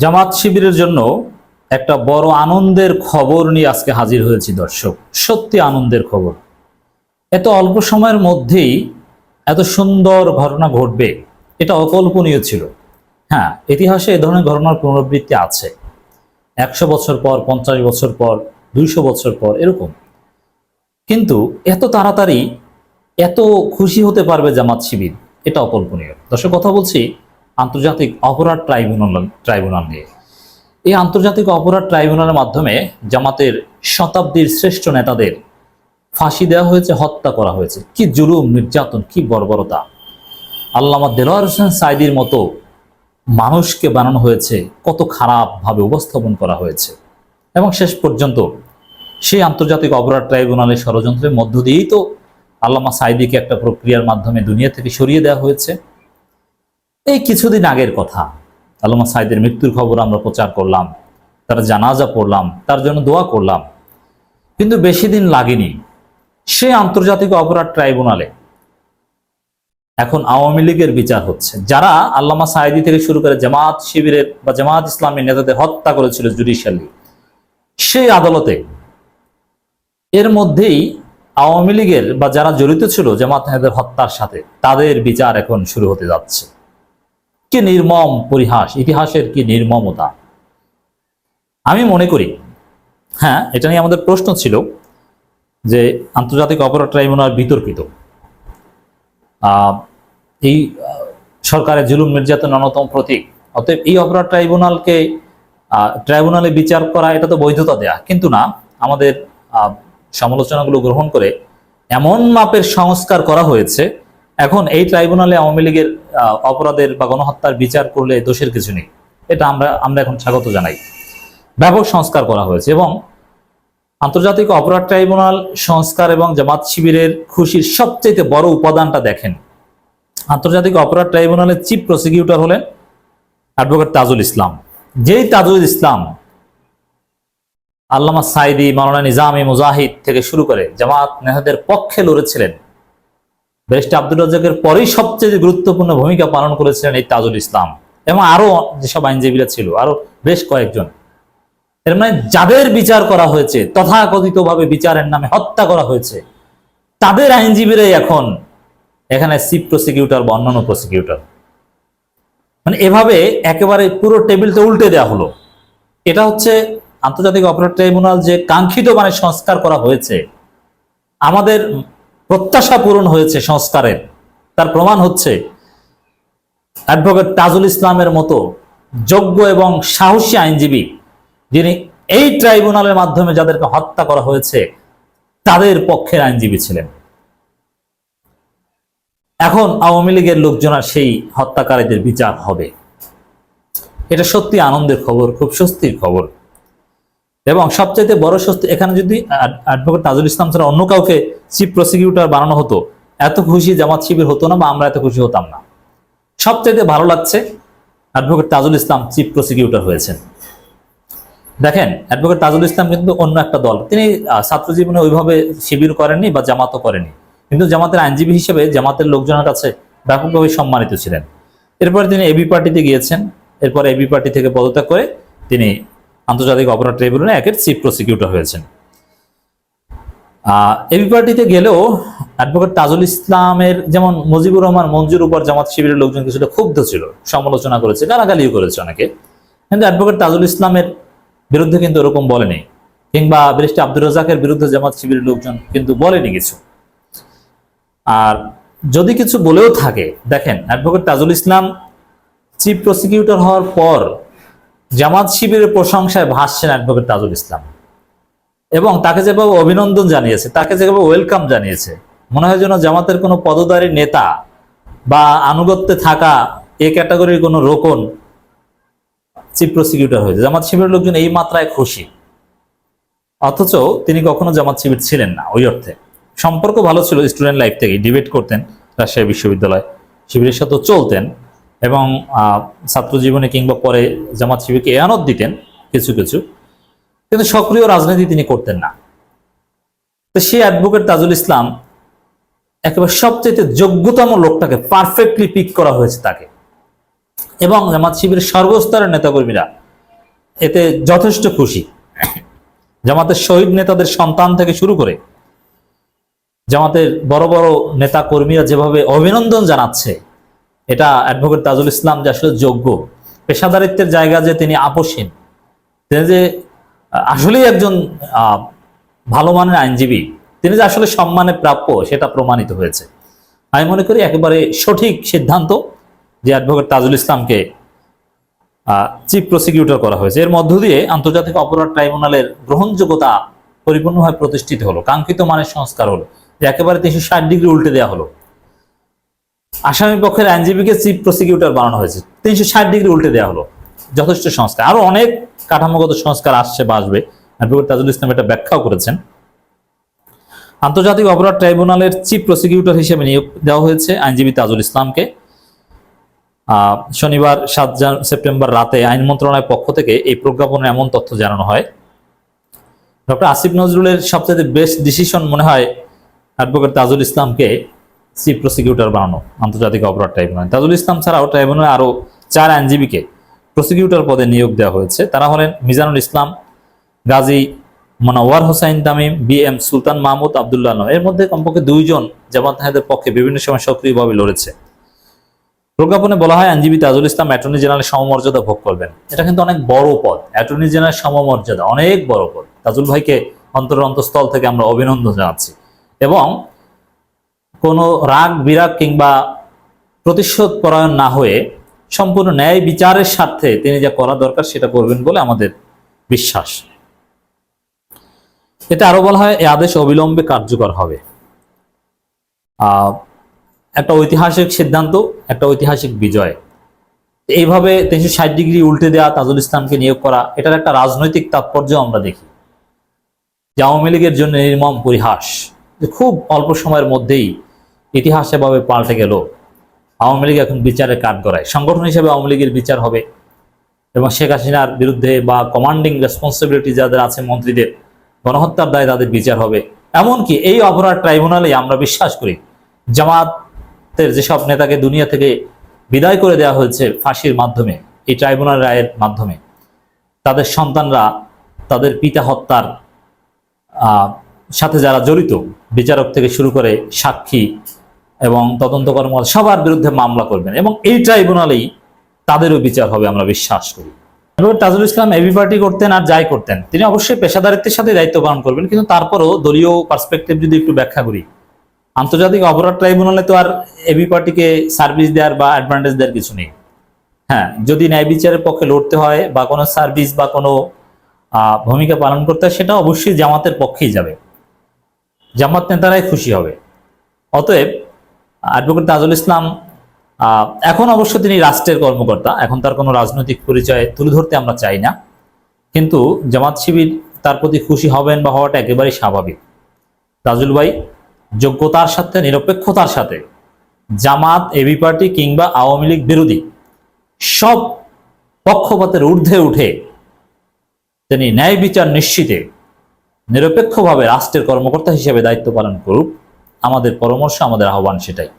জামাত শিবিরের জন্য একটা বড় আনন্দের খবর নিয়ে আজকে হাজির হয়েছি, দর্শক। সত্যি আনন্দের খবর। এত অল্প সময়ের মধ্যেই এত সুন্দর ঘটনা ঘটবে, এটা অকল্পনীয় ছিল। হ্যাঁ ইতিহাসে এ ধরনের ঘটনার পুনরাবৃত্তি আছে। একশো বছর পর, পঞ্চাশ বছর পর, দুইশো বছর পর, এরকম। কিন্তু এত তাড়াতাড়ি এত খুশি হতে পারবে জামাত শিবির, এটা অকল্পনীয়। দর্শক, কথা বলছি আন্তর্জাতিক অপরাধ ট্রাইব্যুনাল ট্রাইব্যুনাল নিয়ে। এই আন্তর্জাতিক অপরাধ ট্রাইব্যুনালের মাধ্যমে জামাতের শতাব্দীর শ্রেষ্ঠ নেতাদের ফাঁসি দেওয়া হয়েছে, হত্যা করা হয়েছে। কি জুলুম, নির্যাতন, কি বর্বরতা। আল্লামা দেলোয়ার হোসেন সাইদির মতো মানুষকে বানানো হয়েছে, কত খারাপভাবে উপস্থাপন করা হয়েছে। এবং শেষ পর্যন্ত সেই আন্তর্জাতিক অপরাধ ট্রাইব্যুনালের ষড়যন্ত্রের মধ্য দিয়েই তো আল্লামা সাইদিকে একটা প্রক্রিয়ার মাধ্যমে দুনিয়া থেকে সরিয়ে দেওয়া হয়েছে। এই কিছুদিন আগের কথা। আল্লামা সাইদের মৃত্যুর খবর আমরা প্রচার করলাম, তার জানাজা পড়লাম, তার জন্য দোয়া করলাম। কিন্তু বেশি দিন লাগেনি। সে আন্তর্জাতিক অপরাধ ট্রাইব্যুনালে। এখন আওয়ামী লীগের বিচার হচ্ছে। যারা আল্লামা সাইদি থেকে শুরু করে জামাত শিবিরের বা জামাত ইসলামী নেতাদের হত্যা করেছিল জুডিশিয়ালি, সেই আদালতে এর মধ্যেই আওয়ামী লীগের বা যারা জড়িত ছিল জামাত নেতাদের হত্যার সাথে তাদের বিচার এখন শুরু হতে যাচ্ছে। কি নির্মম পরিহাস? ইতিহাসের কি নির্মমতা? আমি মনে করি হ্যাঁ এটা নিয়ে আমাদের প্রশ্ন ছিল যে আন্তর্জাতিক অপরাধ ট্রাইব্যুনাল বিতর্কিত। এই সরকারের জুলুম, নির্যাতন অন্যতম প্রতীক। অতএব এই অপরাধ ট্রাইব্যুনালকে ট্রাইব্যুনালে বিচার করা, এটা তো বৈধতা দেয়া। কিন্তু না, আমাদের সমালোচনাগুলো গ্রহণ করে এমন মাপের সংস্কার করা হয়েছে। এখন এই ট্রাইব্যুনালে আওয়ামী লীগের অপরাধের বা গণহত্যার বিচার করলে দোষের কিছু নেই। এটা আমরা আমরা এখন স্বাগত জানাই। ব্যাপক সংস্কার করা হয়েছে এবং আন্তর্জাতিক অপরাধ ট্রাইব্যুনাল সংস্কার এবং জামাত শিবিরের খুশির সবচেয়ে বড় উপাদানটা দেখেন। আন্তর্জাতিক অপরাধ ট্রাইব্যুনালের চিফ প্রসিকিউটর হলেন অ্যাডভোকেট তাজুল ইসলাম। যেই তাজুল ইসলাম আল্লামা সাইদি, মাওলানা নিজামি মুজাহিদ থেকে শুরু করে জামাত নেহাদের পক্ষে লড়েছিলেন। ব্যারিস্টার আব্দুল রাজ্জাকের পরেই সবচেয়ে গুরুত্বপূর্ণ ভূমিকা পালন করেছিলেন এই তাজুল ইসলাম এবং আরও যেসব আইনজীবীরা ছিল, আরও বেশ কয়েকজন। এর মানে যাদের বিচার করা হয়েছে তথাকথিত ভাবে বিচারের নামে হত্যা করা হয়েছে, তাদের আইনজীবীরাই এখন এখানে চিফ প্রসিকিউটর বা অন্যান্য প্রসিকিউটর। মানে এভাবে একেবারে পুরো টেবিলটা উল্টে দেওয়া হলো। এটা হচ্ছে আন্তর্জাতিক অপরাধ ট্রাইব্যুনাল যে কাঙ্ক্ষিত মানে সংস্কার করা হয়েছে, আমাদের প্রত্যাশা পূরণ হয়েছে সংস্কারের। তার প্রমাণ হচ্ছে অ্যাডভোকেট তাজুল ইসলামের মতো যোগ্য এবং সাহসী আইনজীবী যিনি এই ট্রাইব্যুনালের মাধ্যমে যাদেরকে হত্যা করা হয়েছে, তাদের পক্ষের আইনজীবী ছিলেন। এখন আওয়ামী লীগের লোকজন আর সেই হত্যাকারীদের বিচার হবে। এটা সত্যি আনন্দের খবর, খুব স্বস্তির খবর। এবং সবচাইতে বড় স্বস্তি এখানে যদি অ্যাডভোকেট তাজুল ইসলাম ছাড়া অন্য কাউকে চিফ প্রসিকিউটর বানানো হতো, এত খুশি জামাত শিবির হতো না বা আমরা এত খুশি হতাম না। সবচাইতে ভালো লাগছে advocate Tajul Islam chief prosecutor হয়েছেন। দেখেন অ্যাডভোকেট তাজুল ইসলাম কিন্তু অন্য একটা দল। তিনি ছাত্র জীবনে ওইভাবে শিবির করেননি বা জামাতও করেনি কিন্তু জামাতের আইনজীবী হিসেবে জামাতের লোকজনের কাছে ব্যাপকভাবে সম্মানিত ছিলেন। এরপরে তিনি এবি পার্টিতে গিয়েছেন। এরপরে এবি পার্টি থেকে পদত্যাগ করে তিনি আন্তর্জাতিক অপরাধ ট্রাইব্যুনালে একের চিফ প্রসিকিউটর হয়েছেন। এবি পার্টিতে গেলেও অ্যাডভোকেট তাজুল ইসলামের যেমন মুজিবুর রহমান, মঞ্জুর উপর জামাত শিবিরের লোকজন কিছুটা ক্ষুব্ধ ছিল, সমালোচনা করেছে, গালাগালিও করেছে অনেকে। কিন্তু অ্যাডভোকেট তাজুল ইসলামের বিরুদ্ধে কিন্তু ওরকম বলেনি, কিংবা ব্যারিস্টার আব্দুর রাজাকের বিরুদ্ধে জামাত শিবিরের লোকজন কিন্তু বলেনি কিছু। আর যদি কিছু বলেও থাকে, দেখেন, advocate Tajul Islam chief prosecutor হওয়ার পর জামাত শিবিরের প্রশংসায় ভাসছেন অ্যাডভোকেট তাজুল ইসলাম। এবং তাকে যেভাবে অভিনন্দন জানিয়েছে, তাকে যেভাবে ওয়েলকাম জানিয়েছে, মনে হয় যেন জামাতের কোনো পদধারী নেতা বা আনুগত্যে থাকা এ ক্যাটাগরির কোনো রোকন চিফ প্রসিকিউটর হয়েছে। জামাত শিবিরের লোকজন এই মাত্রায় খুশি। অথচ তিনি কখনো জামাত শিবির ছিলেন না ওই অর্থে। সম্পর্ক ভালো ছিল স্টুডেন্ট লাইফ থেকে, ডিবেট করতেন রাজশাহী বিশ্ববিদ্যালয় শিবিরের সাথে চলতেন। এবং ছাত্র জীবনে কিংবা পরে জামাত শিবিরকে এয়ানত দিতেন কিছু কিছু। কিন্তু সক্রিয় রাজনীতি তিনি করতেন না। তো সেই অ্যাডভোকেট তাজুল ইসলাম একেবারে সবচেয়ে যোগ্যতম লোকটাকে পারফেক্টলি পিক করা হয়েছে তাকে। এবং জামাত শিবিরের সর্বস্তরের নেতাকর্মীরা এতে যথেষ্ট খুশি। জামাতের শহীদ নেতাদের সন্তান থেকে শুরু করে জামাতের বড় বড় নেতা কর্মীরা যেভাবে অভিনন্দন জানাচ্ছে এটা অ্যাডভোকেট তাজুল ইসলাম যে আসলে যোগ্য। পেশাদারিত্বের জায়গা যে তিনি আপোষহীন, তিনি যে, আসলেই একজন ভালো মানের আইনজীবী, তিনি যে আসলে সম্মানে প্রাপ্য সেটা প্রমাণিত হয়েছে। আমি মনে করি একেবারে সঠিক সিদ্ধান্ত যে অ্যাডভোকেট তাজুল ইসলামকে চিফ প্রসিকিউটর করা হয়েছে। এর মধ্য দিয়ে আন্তর্জাতিক অপরাধ ট্রাইব্যুনালের গ্রহণযোগ্যতা পরিপূর্ণভাবে প্রতিষ্ঠিত হলো, কাঙ্ক্ষিত মানের সংস্কার হলো একেবারে তিনশো ষাট ডিগ্রি উল্টে দেওয়া হলো। আসামি পক্ষের আইনজীবীকে চিফ প্রসিকিউটর বানানো হয়েছে। তিনশো ষাট ডিগ্রি উল্টে দেওয়া হলো। যথেষ্ট সংস্কার। আরও অনেক কাঠামোগত সংস্কার আসছে বা আসবে। তাজুল ইসলাম এটা ব্যাখ্যাও করেছেন। আন্তর্জাতিক অপরাধ ট্রাইব্যুনালের চিফ প্রসিকিউটর হিসেবে নিয়োগ দেওয়া হয়েছে আইনজীবী তাজুল ইসলামকে। শনিবার সাত সেপ্টেম্বর রাতে আইন মন্ত্রণালয়ের পক্ষ থেকে এই প্রজ্ঞাপনে এমন তথ্য জানানো হয়। ডক্টর আসিফ নজরুলের সবচেয়ে বেস্ট ডিসিশন মনে হয় অ্যাডভোকেট তাজুল ইসলামকে চিফ প্রসিকিউটর বানানো, আন্তর্জাতিক অপরাধ ট্রাইব্যুনাল তাজুল ইসলাম ছাড়াও ট্রাইব্যুনালে আরও চার আইনজীবীকে প্রসিকিউটর পদে নিয়োগ দেওয়া হয়েছে। তারা হলেন মিজানুল ইসলাম, গাজী মনোয়ার হোসাইন তামিম, বি এম সুলতান মাহমুদ, আবদুল্লাহ। এর মধ্যে কমপক্ষে দুইজন জামাত হায়দের পক্ষে বিভিন্ন সময় সক্রিয়ভাবে লড়েছে। প্রজ্ঞাপনে বলা হয়, আইনজীবী তাজুল ইসলাম অ্যাটর্নি জেনারেল সমমর্যাদা ভোগ করবেন। এটা কিন্তু অনেক বড় পদ, অ্যাটর্নি জেনারেল সমমর্যাদা, অনেক বড় পদ। তাজুল ভাইকে অন্তর অন্তঃস্থল থেকে আমরা অভিনন্দন জানাচ্ছি। এবং কোনো রাগ, বিরাগ কিংবা প্রতিশোধ পরায়ণ না হয়ে সম্পূর্ণ ন্যায় বিচারের স্বার্থে তিনি যা করা দরকার সেটা করবেন বলে আমাদের বিশ্বাস। এতে আরও বলা হয় এই আদেশ অবিলম্বে কার্যকর হবে। একটা ঐতিহাসিক সিদ্ধান্ত, একটা ঐতিহাসিক বিজয়। এইভাবে তিনশো ষাট ডিগ্রি উল্টে দেওয়া তাজুল ইসলামকে নিয়োগ করা, এটার একটা রাজনৈতিক তাৎপর্য আমরা দেখি। যে আওয়ামী লীগের জন্য নির্মম পরিহাস। খুব অল্প সময়ের মধ্যেই ইতিহাস এভাবে পাল্টে গেল। আওয়ামী লীগ এখন বিচারের কাঠ গড়ায়। সংগঠন হিসেবে আওয়ামী লীগের বিচার হবে। এবং শেখ হাসিনার বিরুদ্ধে বা কমান্ডিং রেসপন্সিবিলিটি যাদের আছে মন্ত্রীদের, গণহত্যার দায় তাদের বিচার হবে। এমনকি এই অপরাধ ট্রাইব্যুনালে আমরা বিশ্বাস করি, জামাতের যেসব নেতাকে দুনিয়া থেকে বিদায় করে দেওয়া হয়েছে ফাঁসির মাধ্যমে, এই ট্রাইব্যুনাল রায়ের মাধ্যমে, তাদের সন্তানরা, তাদের পিতা হত্যার সাথে যারা জড়িত, বিচারক থেকে শুরু করে সাক্ষী এবং তদন্ত কর্মকর্তা সবার বিরুদ্ধে মামলা করবেন এবং এই ট্রাইব্যুনালেই তাদেরও বিচার হবে আমরা বিশ্বাস করি। তাজুল ইসলাম এবি পার্টি করতেন আর যাই করতেন, তিনি অবশ্যই পেশাদারিত্বের সাথে দায়িত্ব পালন করবেন, কিন্তু তারপরও দলীয় পার্সপেক্টিভ যদি একটু ব্যাখ্যা করি, আন্তর্জাতিক অপরাধ ট্রাইব্যুনালে তো আর এবি পার্টিকে সার্ভিস দেওয়ার বা অ্যাডভান্টেজ দেওয়ার কিছু নেই। হ্যাঁ যদি ন্যায় বিচারের পক্ষে লড়তে হয় বা কোনো সার্ভিস বা কোনো ভূমিকা পালন করতে হয়, সেটা অবশ্যই জামাতের পক্ষেই যাবে। জামাত নেতারাই খুশি হবে। অতএব অ্যাডভোকেট তাজুল ইসলাম এখন অবশ্য তিনি রাষ্ট্রের কর্মকর্তা। এখন তার কোনো রাজনৈতিক পরিচয় তুলে ধরতে আমরা চাই না। কিন্তু জামাত শিবির তার প্রতি খুশি হবেন বা হওয়াটা একেবারেই স্বাভাবিক। তাজুল ভাই, যোগ্যতার সাথে, নিরপেক্ষতার সাথে জামাত এবি পার্টি কিংবা আওয়ামী লীগ বিরোধী সব পক্ষপাতের ঊর্ধ্বে উঠে তিনি ন্যায় বিচার নিশ্চিতে নিরপেক্ষভাবে রাষ্ট্রের কর্মকর্তা হিসেবে দায়িত্ব পালন করুক। আমাদের পরামর্শ আমাদের আহ্বান সেটাই।